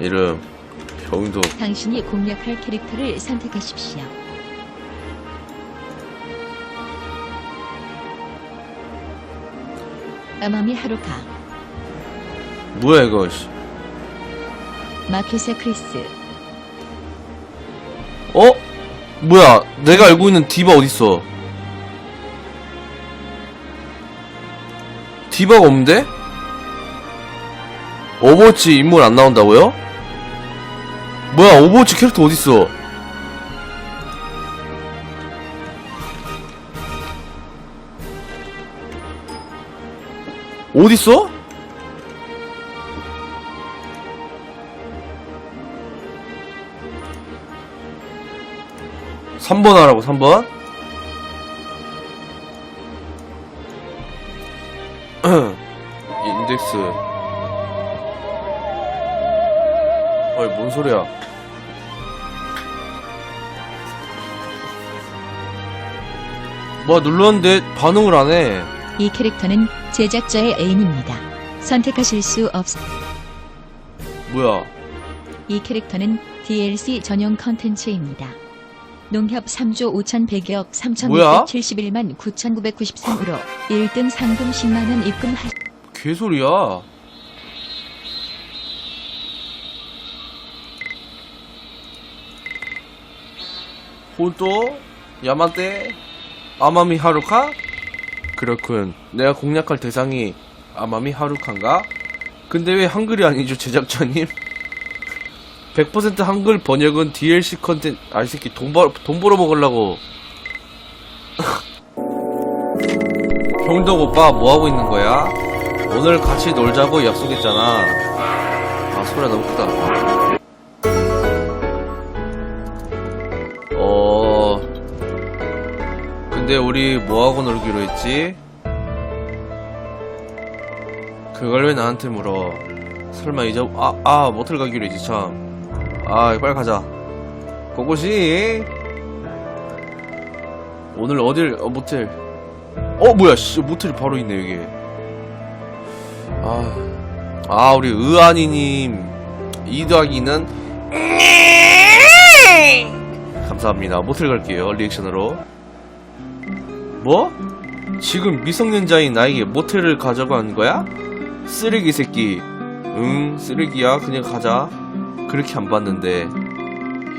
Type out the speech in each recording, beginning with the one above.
이름 형도 당신이 공략할 캐릭터를 선택하십시오. 아마미 하루카, 뭐야 이거 씨. 마켓의 크리스, 어? 뭐야 내가 알고 있는 디바 어딨어 디바가 없는데? 오버워치 인물 안 나온다고요? 뭐야 오버워치 캐릭터 어딨어? 어딨어? 삼번 하라고 3번? 인덱스. 어이 뭔 소리야 뭐 눌렀는데 반응을 안 해 이 캐릭터는 제작자의 애인입니다. 선택하실 수 없. 뭐야 이 캐릭터는 DLC 전용 컨텐츠입니다. 농협 3조 5,100억 뭐야? 3,671만 9,993으로 1등 상금 10만원 입금하... 개소리야 호도 야마테 아마미 하루카 그렇군 내가 공략할 대상이 아마미 하루카인가 근데 왜 한글이 아니죠 제작자님 100% 한글 번역은 DLC 컨텐 아이 새끼 돈, 벌, 돈 벌어 먹으려고 형덕 오빠 뭐하고 있는 거야? 오늘 같이 놀자고 약속했잖아. 아, 소리가 너무 크다. 근데 우리 뭐하고 놀기로 했지? 그걸 왜 나한테 물어? 설마 잊어, 아, 아, 모텔 가기로 했지, 참. 아, 빨리 가자. 고고씨! 오늘 어딜, 어, 모텔. 어 뭐야 씨 모텔이 바로 있네 여기 아, 아 우리 의안이님 2 더하기는 감사합니다 모텔 갈게요 리액션으로 뭐? 지금 미성년자인 나에게 모텔을 가져간 거야? 쓰레기 새끼 응 쓰레기야 그냥 가자 그렇게 안 봤는데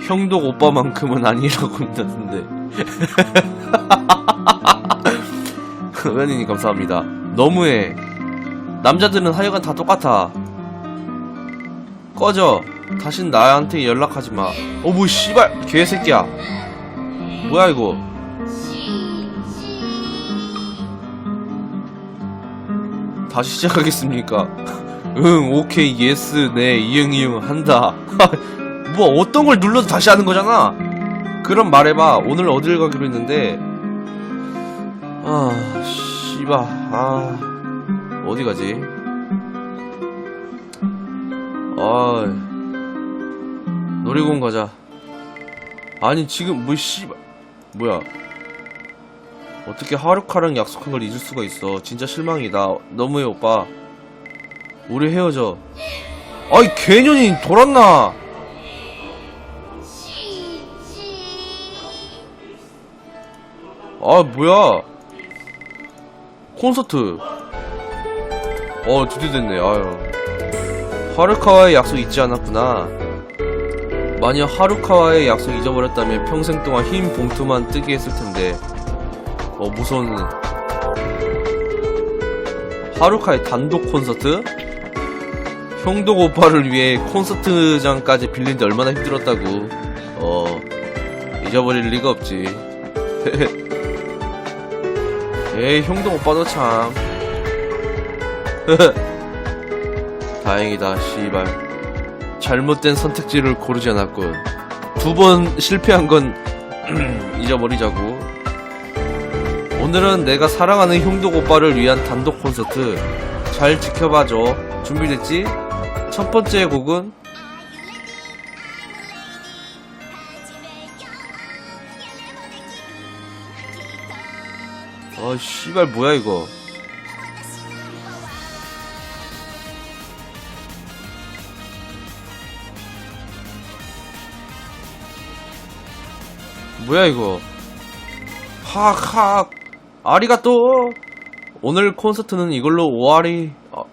형도 오빠만큼은 아니라고 믿었는데 의원님 감사합니다. 너무해. 남자들은 하여간 다 똑같아. 꺼져. 다신 나한테 연락하지 마. 어, 뭐, 씨발. 개새끼야. 뭐야, 이거. 다시 시작하겠습니까? 응, 오케이, 예스, 네, 이응, 이응, 한다. 뭐, 어떤 걸 눌러도 다시 하는 거잖아. 그럼 말해봐. 오늘 어딜 가기로 했는데, 아, 씨바, 아, 어디 가지? 아, 놀이공원 가자. 아니, 지금, 뭐, 씨바, 뭐야. 어떻게 하루카랑 약속한 걸 잊을 수가 있어. 진짜 실망이다. 너무해, 오빠. 우리 헤어져. 아이, 개년이 돌았나? 아, 뭐야. 콘서트. 어, 드디어 됐네, 아유. 하루카와의 약속 잊지 않았구나. 만약 하루카와의 약속 잊어버렸다면 평생 동안 흰 봉투만 뜨게 했을 텐데. 어, 무서운. 하루카의 단독 콘서트? 형독 오빠를 위해 콘서트장까지 빌린 데 얼마나 힘들었다고. 어, 잊어버릴 리가 없지. 에이 형도 오빠도 참 다행이다 씨발 잘못된 선택지를 고르지 않았군 두 번 실패한 건 잊어버리자고 오늘은 내가 사랑하는 흉독 오빠를 위한 단독 콘서트 잘 지켜봐줘. 준비됐지? 첫 번째 곡은 어 씨발 뭐야 이거? 뭐야 이거? 하악 하악 아리가또. 오늘 콘서트는 이걸로 5알이 아,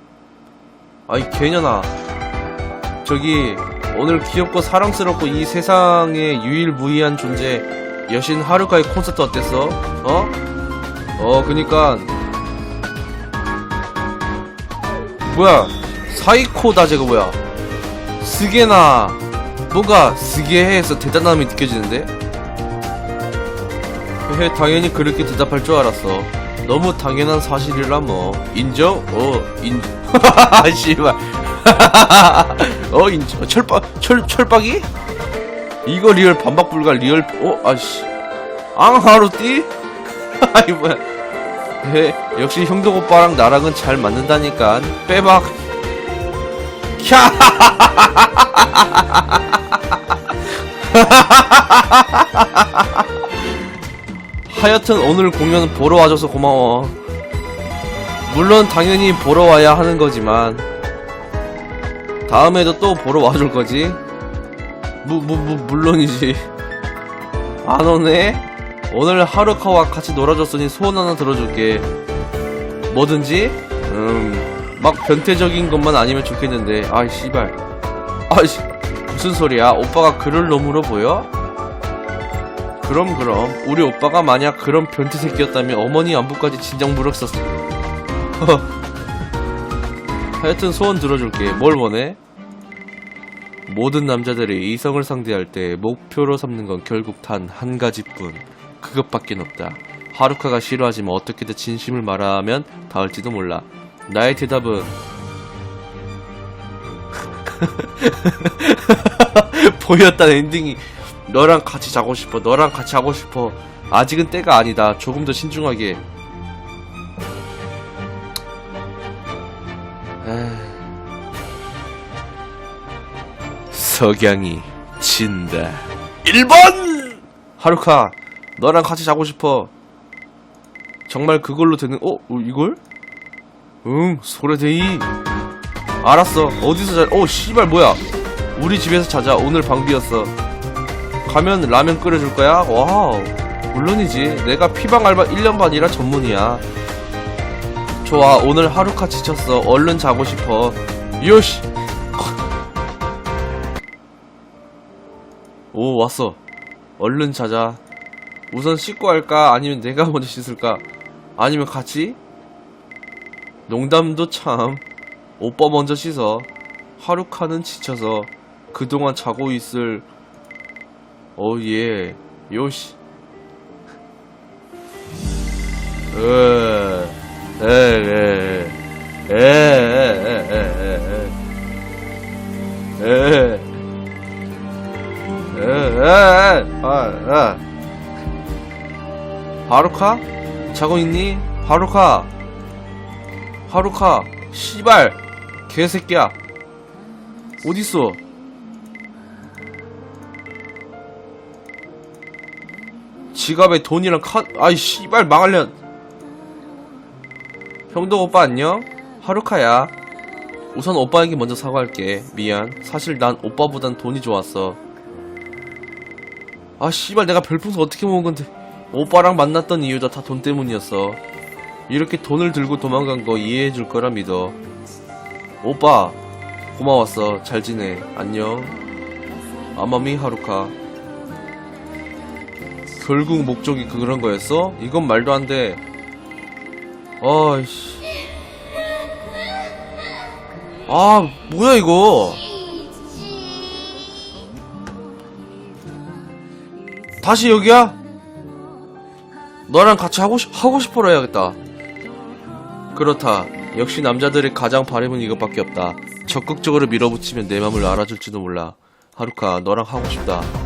아이 개년아. 저기 오늘 귀엽고 사랑스럽고 이 세상에 유일무이한 존재 여신 하루카의 콘서트 어땠어? 어? 어 그니까. 뭐야? 사이코 다 제가 뭐야? 스게나. 뭔가 스게해에서 대단함이 느껴지는데? 해 당연히 그렇게 대답할 줄 알았어. 너무 당연한 사실이라 뭐. 인정? 어 인정 씨발. 어 인정? 철박 철 철박이? 이거 리얼 반박 불가 리얼 어 아씨. 앙하루띠? 아이 뭐야. 해 역시 형동 오빠랑 나랑은 잘 맞는다니까. 빼박. 캬 하여튼 오늘 공연 보러 와줘서 고마워. 물론 당연히 보러 와야 하는 거지만 다음에도 또 보러 와줄 거지? 무, 무, 무, 물론이지. 안 오네? 오늘 하루카와 같이 놀아줬으니 소원 하나 들어줄게. 뭐든지? 음, 막 변태적인 것만 아니면 좋겠는데. 아이, 씨발. 아이씨, 무슨 소리야? 오빠가 그럴 놈으로 보여? 그럼 그럼 우리 오빠가 만약 그런 변태 새끼였다면 어머니 안부까지 진작 물었었어. 하여튼 소원 들어줄게. 뭘 원해? 모든 남자들이 이성을 상대할 때 목표로 삼는 건 결국 단 한 가지뿐. 그것밖에 없다. 하루카가 싫어하지만 어떻게든 진심을 말하면 닿을지도 몰라. 나의 대답은 보였단 엔딩이 너랑 같이 자고 싶어. 너랑 같이 하고 싶어. 아직은 때가 아니다. 조금 더 신중하게. 아... 석양이 진다. 1번! 하루카, 너랑 같이 자고 싶어. 정말 그걸로 되는, 어? 어, 이걸? 응, 소래데이. 알았어. 어디서 자, 어, 씨발, 뭐야. 우리 집에서 자자. 오늘 방비였어. 가면 라면 끓여줄 거야? 와우. 물론이지. 내가 피방 알바 1년 반이라 전문이야. 좋아. 오늘 하루카 지쳤어. 얼른 자고 싶어. 요시. 오, 왔어. 얼른 자자. 우선 씻고 할까? 아니면 내가 먼저 씻을까? 아니면 같이? 농담도 참. 오빠 먼저 씻어. 하루카는 지쳐서 그동안 자고 있을 오, 예. 요시. 에, 에, 에, 에, 에, 에, 에, 에, 에, 에, 에, 아, 아. 하루카? 자고 있니? 하루카. 하루카. 씨발. 개새끼야. 어딨어? 지갑에 돈이랑 카 아이 씨발 망할련 형도 오빠 안녕? 하루카야. 우선 오빠에게 먼저 사과할게. 미안. 사실 난 오빠보단 돈이 좋았어. 아 씨발 내가 별풍선 어떻게 모은 건데. 오빠랑 만났던 이유도 다 돈 때문이었어. 이렇게 돈을 들고 도망간 거 이해해 줄 거라 믿어. 오빠 고마웠어. 잘 지내. 안녕. 아마미 하루카 결국 목적이 그런 거였어? 이건 말도 안 돼. 아이씨. 아, 뭐야, 이거. 다시 여기야? 너랑 같이 하고 싶, 하고 싶어라 해야겠다. 그렇다. 역시 남자들의 가장 바람은 이것밖에 없다. 적극적으로 밀어붙이면 내 맘을 알아줄지도 몰라. 하루카, 너랑 하고 싶다.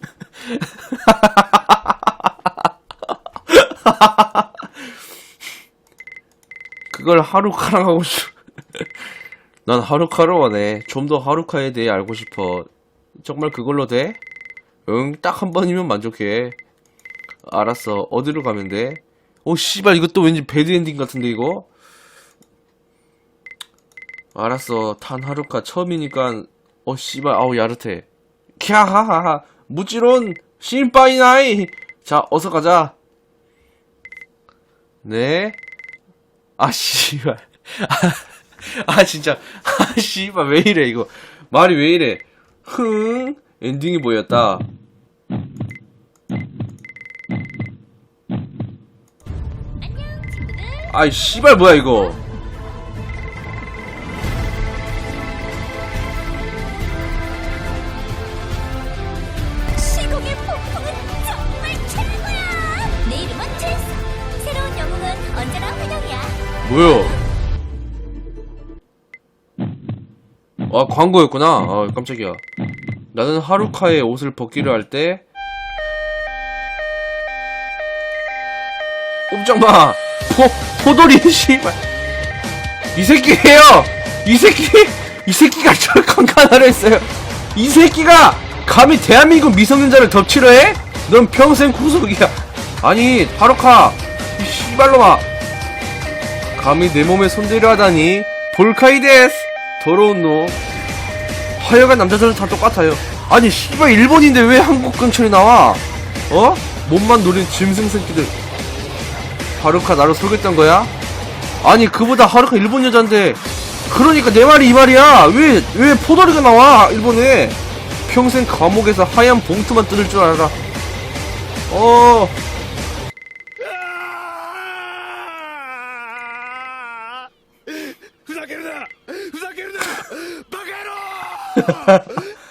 그걸 하루카랑 하고 싶. 난 하루카를 원해. 좀 더 하루카에 대해 알고 싶어. 정말 그걸로 돼? 응, 딱 한 번이면 만족해. 알았어. 어디로 가면 돼? 오, 씨발, 이것도 왠지 배드엔딩 같은데, 이거? 알았어. 탄 하루카 처음이니까, 어, 씨발, 아우, 야릇해. 캬하하하. 무지론, 심빠이나이. 자, 어서 가자. 네. 아, 씨발. 아, 진짜. 아, 씨발, 왜 이래, 이거. 말이 왜 이래. 흥. 엔딩이 보였다. 아이, 씨발, 뭐야, 이거. 뭐야? 아, 광고였구나. 아, 깜짝이야. 나는 하루카의 옷을 벗기려 할 때, 꼼짝마! 포, 포돌이, 씨발. 이 새끼예요! 이 새끼! 이 새끼가 저를 강간하려 했어요! 이 새끼가! 감히 대한민국 미성년자를 덮치려 해? 넌 평생 구속이야. 아니, 하루카! 이 씨발로마! 감히 내 몸에 손대려 하다니. 볼카이데스! 더러운 놈. 하여간 남자들은 다 똑같아요. 아니 씨발 일본인데 왜 한국 근처에 나와? 어? 몸만 노린 짐승 새끼들. 하루카 나를 속였던 거야? 아니 그보다 하루카 일본 여잔데. 그러니까 내 말이 이 말이야. 왜 왜 포도리가 나와 일본에? 평생 감옥에서 하얀 봉투만 뜯을 줄 알아 어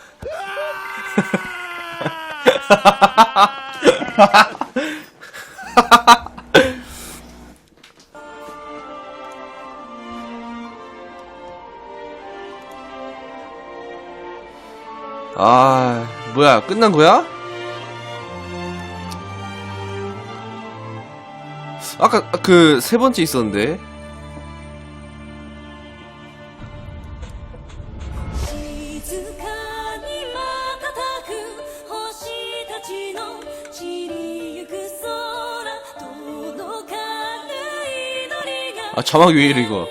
아, 뭐야, 끝난 거야? 아까 그 세 번째 있었는데. 静かに瞬く星たちの散りゆく空届かぬ祈りが 아, 자막 왜 이래, 이거.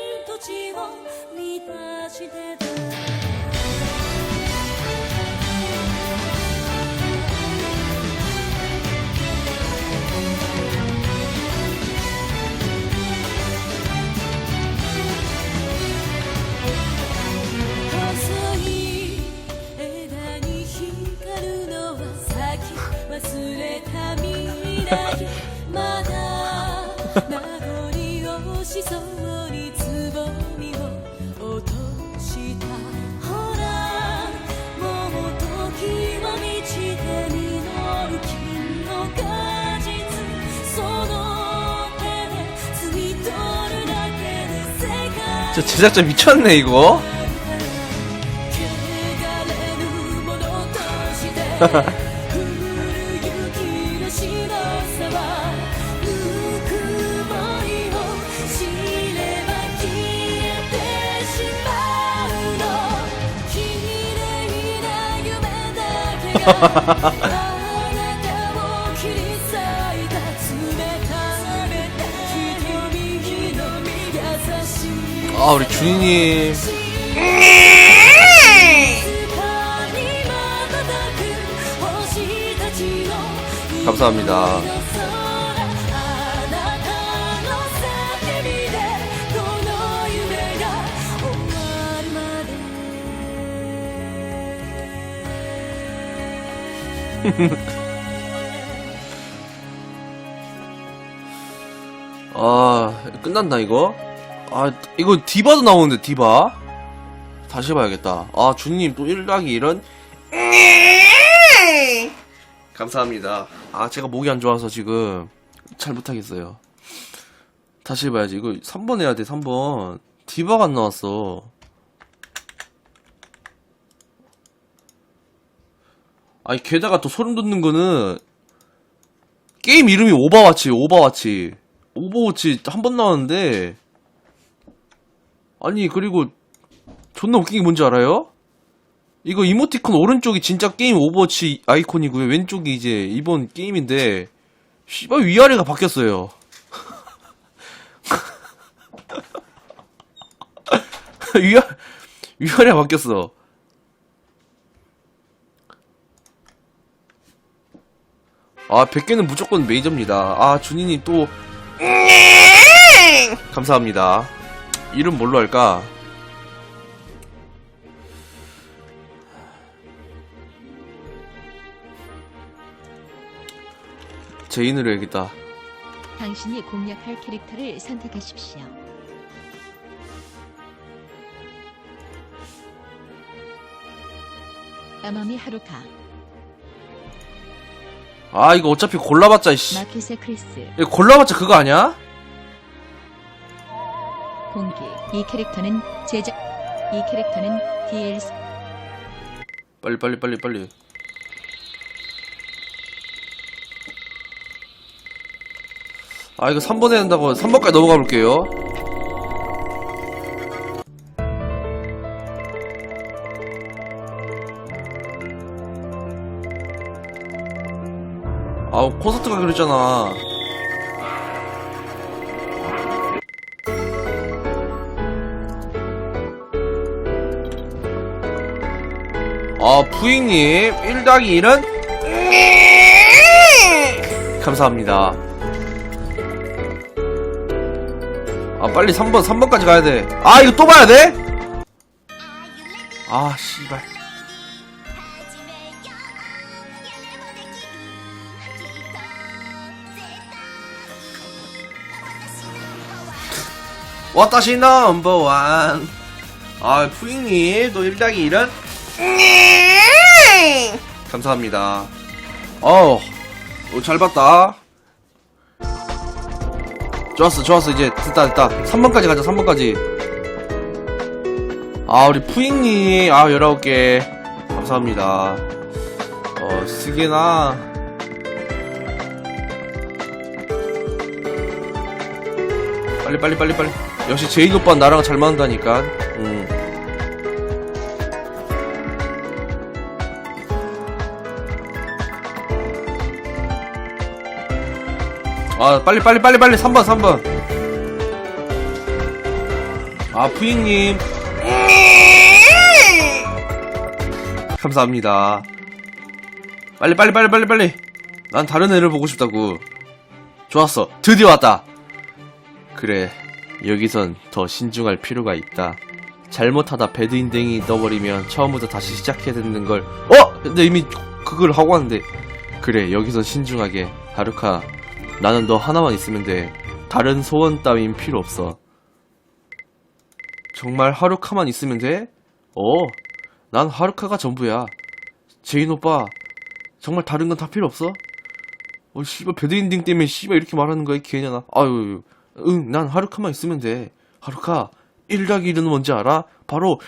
저 제작자 미쳤네, 이거. 아, 우리 준이님. 감사합니다. 아, 끝났나, 이거? 아, 이거 디바도 나오는데, 디바? 다시 봐야겠다. 아, 주님, 또 1락이 이런? 감사합니다. 아, 제가 목이 안 좋아서 지금 잘 못하겠어요. 다시 해봐야지. 이거 3번 해야 돼, 3번. 디바가 안 나왔어. 아니, 게다가 또 소름 돋는 거는, 게임 이름이 오버워치, 오버워치. 오버워치 한 번 나왔는데, 아니, 그리고, 존나 웃긴 게 뭔지 알아요? 이거 이모티콘 오른쪽이 진짜 게임 오버워치 아이콘이고요. 왼쪽이 이제 이번 게임인데, 씨발 위아래가 바뀌었어요. 위아, 위아래가 바뀌었어. 아, 100개는 무조건 메이저입니다. 아, 준이님 또, 감사합니다. 이름 뭘로 할까? 제인으로 해야겠다. 당신이 공략할 캐릭터를 선택하십시오. 아마미 하루카, 아, 이거 어차피 골라봤자, 씨. 마키세 크리스, 이거 골라봤자 그거 아니야? 공기. 이 캐릭터는 제작. 이 캐릭터는 DLC. 빨리, 빨리, 빨리, 빨리. 아, 이거 3번 해야 된다고 3번까지 넘어가 볼게요. 아우, 콘서트가 그랬잖아. 아, 푸잉님, 1당이 1은? 감사합니다. 아, 빨리 3번, 3번까지 가야 돼. 아, 이거 또 봐야 돼? 아, 씨발. 와타시 넘버원. 아, 푸잉님, 또 1당이 1은? 감사합니다. 어우, 어, 잘 봤다. 좋았어, 좋았어. 이제 됐다, 됐다. 3번까지 가자, 3번까지. 아, 우리 푸잉님, 아, 19개. 감사합니다. 어, 쓰게나. 빨리, 빨리, 빨리, 빨리. 역시 제인 오빠 나랑 잘 맞는다니까. 음. 아 빨리 빨리 빨리 빨리. 3번 3번. 아 푸잉님. 감사합니다. 빨리 빨리 빨리 빨리 빨리. 난 다른 애를 보고 싶다고. 좋았어. 드디어 왔다. 그래 여기선 더 신중할 필요가 있다. 잘못하다 배드인딩이 떠버리면 처음부터 다시 시작해야 되는 걸. 어? 근데 이미 그걸 하고 왔는데. 그래 여기선 신중하게. 하루카 나는 너 하나만 있으면 돼. 다른 소원 따윈 필요 없어. 정말 하루카만 있으면 돼? 어, 난 하루카가 전부야. 제인 오빠, 정말 다른 건 다 필요 없어? 어, 씨발, 배드인딩 때문에 씨발 이렇게 말하는 거야, 이 개냐나. 아유, 응, 난 하루카만 있으면 돼. 하루카, 1닭 1은 뭔지 알아? 바로,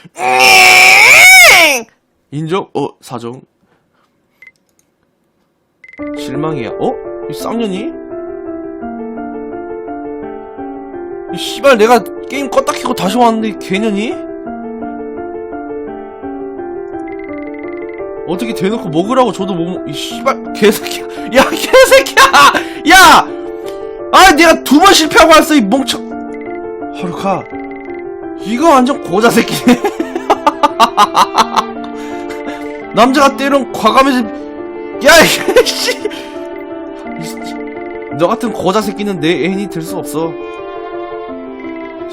인정? 어, 사정. 실망이야. 어? 이 쌍년이? 이 씨발 내가 게임 껐다 키고 다시 왔는데 이 개년이? 어떻게 대놓고 먹으라고 줘도 못 먹... 이 씨발 개새끼야 야 개새끼야 야! 아 내가 두 번 실패하고 왔어 이 멍청 하루카 이거 완전 고자 새끼네 남자가 때론 과감해서 야 씨. 너 같은 고자 새끼는 내 애인이 될 수 없어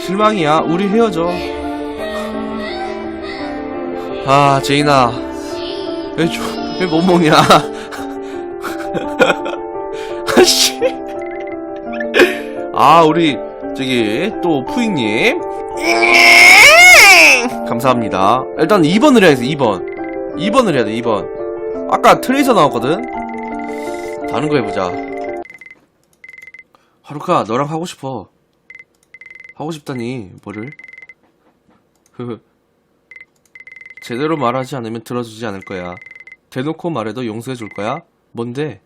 실망이야. 우리 헤어져. 아, 제인아. 왜, 줘, 왜못 먹냐? 아씨. 아, 우리, 저기, 또, 푸잉님. 감사합니다. 일단 2번을 해야겠어, 2번. 2번을 해야 돼, 2번. 아까 트레이서 나왔거든? 다른 거 해보자. 하루카, 너랑 하고 싶어. 하고 싶다니 뭐를? 흐흐 제대로 말하지 않으면 들어주지 않을 거야 대놓고 말해도 용서해 줄 거야? 뭔데?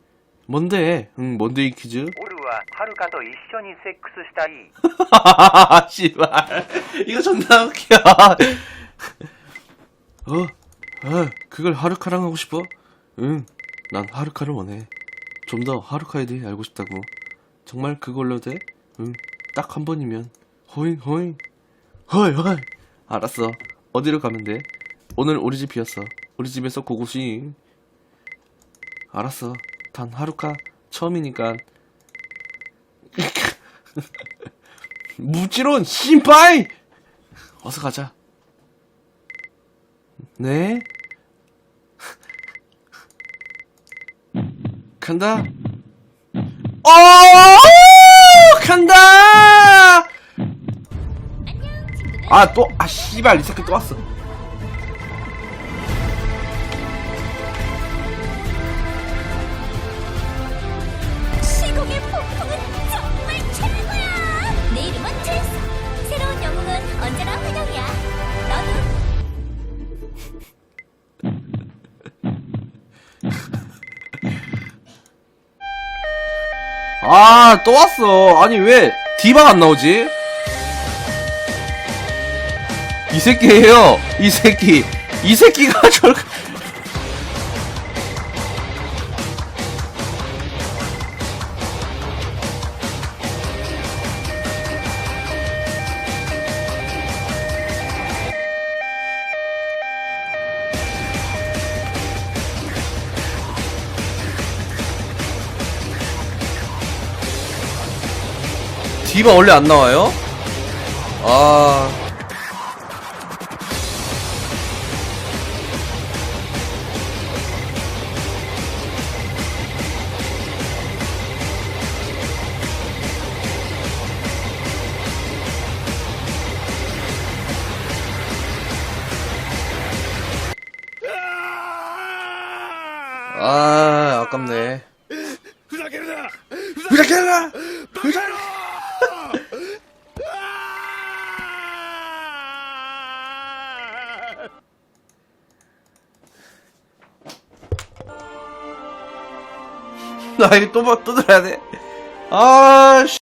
뭔데? 응 뭔데 이 퀴즈? オルは はるかと一緒にセックスしたい 씨발. 이거 존나 웃겨. 어? 아, 그걸 하루카랑 하고 싶어? 응, 난 하루카를 원해. 좀 더 하루카에 대해 알고 싶다고. 정말 그걸로 돼? 응, 딱 한 번이면. 호잉, 호잉. 헐, 헐. 알았어. 어디로 가면 돼? 오늘 우리 집 비었어. 우리 집에서 고고싱. 알았어. 단 하루카 처음이니까. 무지론 신파이! 어서 가자. 네? 간다. 어! 간다! 아, 또, 아, 씨발, 이 새끼 또 왔어. 시공의 폭풍은 정말 최고야! 내 이름은 제이슨. 새로운 영웅은 언제나 환영이야. 너도 아, 또 왔어. 아니, 왜, 디바가 안 나오지? 이 새끼예요. 이 새끼. 이 새끼가 저렇게. 디바 원래 안 나와요? 아. 아, 나 이거 또, 봐- 또 들어야 돼. 아, 씨.